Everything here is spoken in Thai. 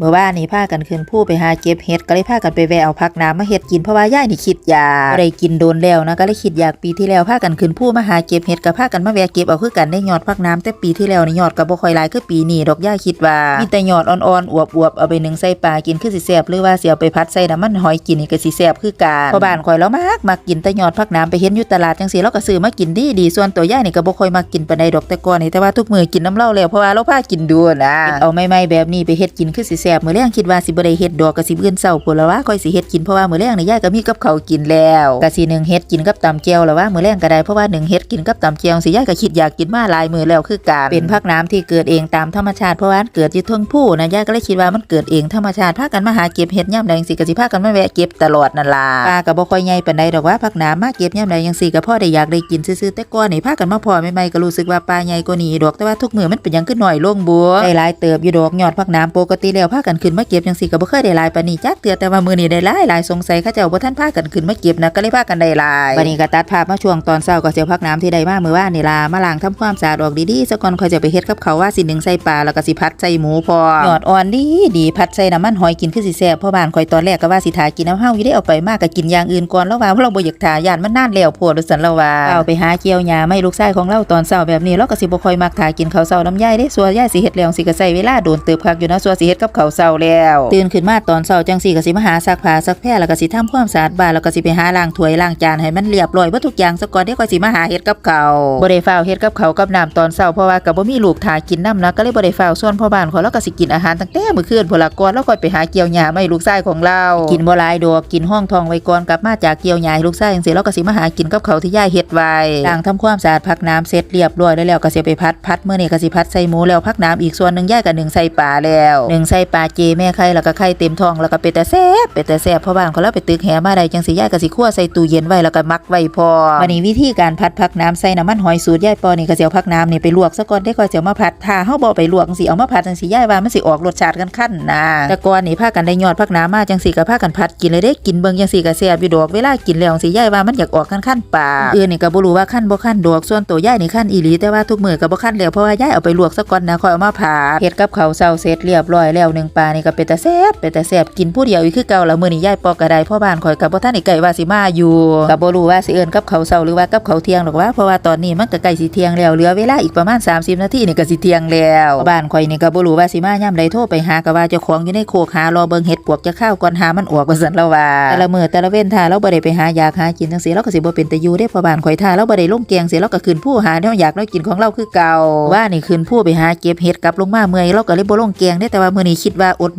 เมื่อวานนี้พากันขึ้นผู้ไปหาเก็บเห็ดก็เลยพากันไปแวะเอาผักน้ำมาเห็ดกินเพราะว่าย่ายนี่คิดอยากบ่ได้กินโดนแล้วนะก็เลยคิดอยากปีที่แล้วพากันขึ้นผู้มาหาเก็บเห็ดก็พากันมาแวะเก็บเอาคือกันได้ยอดผักน้ำแต่ปีที่แล้วนี่ยอดก็บ่ค่อยหลายคือปีนี้ดอกย่าคิดว่ามีแต่ยอดอ่อนๆอวบๆเอาไปนึ่งใส่ปลากินคือสิแซ่บหรือว่าสิเอาไปพัดใส่น้ำมันหอยกินนี่ก็สิแซ่บคือกันเพราะบ้านข่อยแล้วมากมักกินแต่ยอดผักน้ำไปเห็นอยู่ตลาดจังซี่เราก็ซื้อมากินดีดีๆส่วนตัวย่ายนี่ก็บ่ค่อยมักกินปานใดดอกแต่ก่อนนี่แต่ว่าทุกมื้อกินน้ำเหล้าแล้วเพราะว่าเราพากินดูนะเอาใหม่ๆแบบนี้ไปเฮ็ดกินคือสิแซ่บมื้อแรงคิดว่าสิบ่ได้เฮ็ดดอกก็สิมื้อเช้าพุ่นละว่าค่อยสิเฮ็ดกินเพราะว่ามื้อแรงนี่ยายก็มีกับข้าวกินแล้วก็สิหนึ่งเฮ็ดกินกับตำแจ่วละว่ามื้อแรงก็ได้เพราะว่าหนึ่งเฮ็ดกินกับตำแจ่วสิยายก็คิดอยากกินมาหลายมื้อแล้วคือการเป็นผักน้ำที่เกิดเองตามธรรมชาติเพราะว่าเกิดอยู่เทิงผู้นะยายก็เลยคิดว่ามันเกิดเองธรรมชาติพากันมาหาเก็บเฮ็ดยามใดจังซี่ก็สิพากันมาแวะเก็บตลอดนั่นล่ะป้าก็บ่ค่อยใหญ่ปานใดดอกว่าผักน้ำมาเก็บยามใดจังซี่ก็พอได้อยากได้กินซื่อๆแต่ก่อนนี่พากันมาพอใหม่ๆก็รู้สึกว่าปลาใหญ่กว่านี้ดอกแต่ว่าทุกมื้อมันเป็นหยังขึ้นหน่อยลงบัวได้หลายเติบอยู่ดอกยอดผักน้ำปกติแล้วพากันขึ้นมาเก็บจังซี่ก็บ่เคยได้หลายปานนี้จักเทื่อแต่ว่ามื้อนี้ได้หลายหลายสงสัยเขาเจ้าบ่ทันพากันขึ้นมาเก็บนะก็เลยพากันได้หลายบัดนี้ก็ตัดภาพมาช่วงตอนเช้าก็เสียวผักน้ำที่ได้มามื้อว่านนี่ล่ะมาล้างทำความสะอาดออกดีๆซะก่อนค่อยจะไปเฮ็ดกับเขาว่าสิหนึ่งใส่ปลาแล้วก็สิพัดใส่หมูพอหยอดอ่อนดีดีพัดใส่น้ำมันหอยกินคือสิแซ่บพราะบ้านข่อยตอนแรกก็ว่าสิทากินน้ำเฮาอยู่ได้เอาไปมากก็กินอย่างอื่นก่อนแล้วว่าเพราะเราบ่อยากทายานมันนานแล้วโพดว่าซั่นล้วว่าเอาไปหาเกี่ยวหญ้าไม่ลูกชายของเราตอนเช้าแบบนี้เราก็สิบ่ค่อยมักทากินข้าวเช้าน้ำยายเด้สัวยายสิเฮ็ดแล้วสิก็ใช้เวลาโดนเติบคักอยู่นะสัวสิเฮ็ดกับเขาวเช้าแล้ว ตื่นขึ้นมาตอนเช้าจังสี่ก็สิมาหาซักผ้าซักแพร่แล้วก็สิทำความสะอาดบ้านแล้วก็สิไปหาล้างถ้วยล้างจานให้มันเรียบร้อยเบ่ทุกอย่างซะก่อนเดี๋ยวก็สิมาหาเฮ็ดกับเขาบ่ได้ฟ้าเฮ็ดกับเขากับน้ำตอนเช้าเพราะว่าก็บ่มีลูกทากินน้ำนะก็เลยบ่ได้ฟ้าส่วนพ่อบ้านเขาแล้วก็สิกินอาหารตั้งแต่มื้อคืนพละก่อนแล้วค่อยไปหาเกี่ยวหญ้ามาให้ลูกชายของเรา กินบ่หลายดอกกินห้องทองไว้ก่อนกลับมาจากเกี่ยวหญ้าให้ลูกชายจังซี่แล้วก็สิมาหากินกับเขาที่ยายเฮ็ดไว้ล้างทำความสะอาดพักน้ำเสร็จเรียบร้อยแล้วแล้วก็สิไปพัดพัดมื้อนี้ก็สิพัดใส่หมูแล้วพักน้ำอีกส่วนหนึงยายก็นึ่งใส่ปลาแล้วนึ่งใส่ปลาาเจแม่ไข่แล้วก็ไข่เต็มท้องแล้วก็เป็ดแต่แซ่บเป็ดแต่แซ่บพราะบ้านเขาแล้วไปตึกแหมาได้จังสิยายก็สิคั่วใส่ตู้เย็นไว้แล้วก็มักไว้พอวันนี้วิธีการพัดพักน้ำใส่น้ำมันหอยสูตรยายปอนี่ก็เสิเอาพักน้ำนี่ไปลวกซะก่อนได้ก่อนเสิเอามาพัดถ้าเฮาบ่ไปลวกสิเอามาพัดจังสิยายว่ามันสิออกรสชาติกันคั่นนะแต่ก่อนนี่พากันได้ยอดพักน้ำมาจังสิก็พากันพัดกินเลยได้กินเบิ่งจังสิก็แซ่บอยู่ดอกเวลากินแล้วสิยายว่ามันอยากออกคั่นๆปากอื่นนี่ก็บ่รู้ว่าคั่นบ่คั่นดอกส่วนตัวยายนี่คั่นอีหลีแต่ว่าทุกมื้อก็บ่คั่นแล้วเพราะว่ายายเอาไปลวกซะก่อนนะค่อยเอามาผัดเฮ็ดกับข้าวเช้าเสร็จเรียบร้อยแล้วหนึ่งปลานี่ก็เป็นแตาแซ่บเป็นแตาแซ่บกินผู้เดียวอีกคือเก่าแล้วมื้อนี้ยายปอกก็ไดพราะบ้านข่อยก็บ่ทันได้ไกลว่าสิมาอยู่ก็บ่รู้ว่าสิเอิ้นกับเขาเช้าหรือว่ากับเขาเที่ยงหรอกว่าเพราะว่าตอนนี้มันก็ใกล้สิเที่ยงแล้วเหลือเวลาอีกประมาณ 30 นาทีนี่ก็สิเที่ยงแล้วบ้านข่อยนี่ก็บ่รู้ว่าสิมายามใดโทรไปหาก็ว่าเจ้าของอยู่ในโคกหารอเบิ่งเห็ดปวกจะข้าวก่อนหามันออกว่าซั่นแล้วว่าแต่ละมื้อแต่ละเว้นถ้าเราบ่ได้ไปหายากหากินจังซี่เราก็สิบ่เป็นตาอยู่เด้พราะบ้านข่อยถ้าเราบ่ได้ลงแกงเสียเราก็ขึ้นผู้หาแนวอยากเรากินของเราคือเก่าว่านี่ขึ้นผู้ไปหาเก็บเห็ดกลับลงมาเมื่อยเราก็เลยบ่ลงแกงได้แต่ว่ามื้อนี้คิดว่าอดบ่